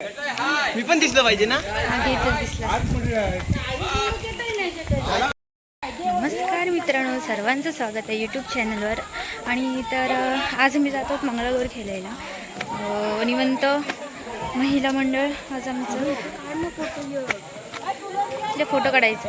मी पण दिसलं पाहिजे ना? नमस्कार मित्रांनो सर्वांचं स्वागत आहे यूट्यूब चॅनलवर आणि तर आज मी जातो मंगळागौर खेळायला. निवंत महिला मंडळ आज आमचं. तिथे फोटो काढायचं.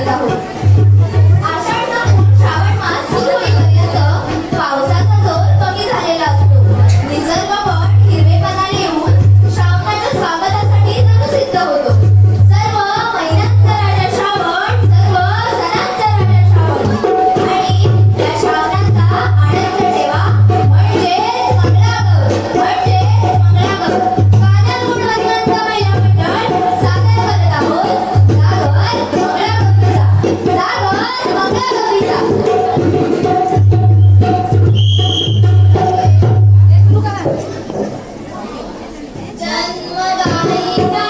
知道。会 Amiga.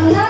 감사합니다.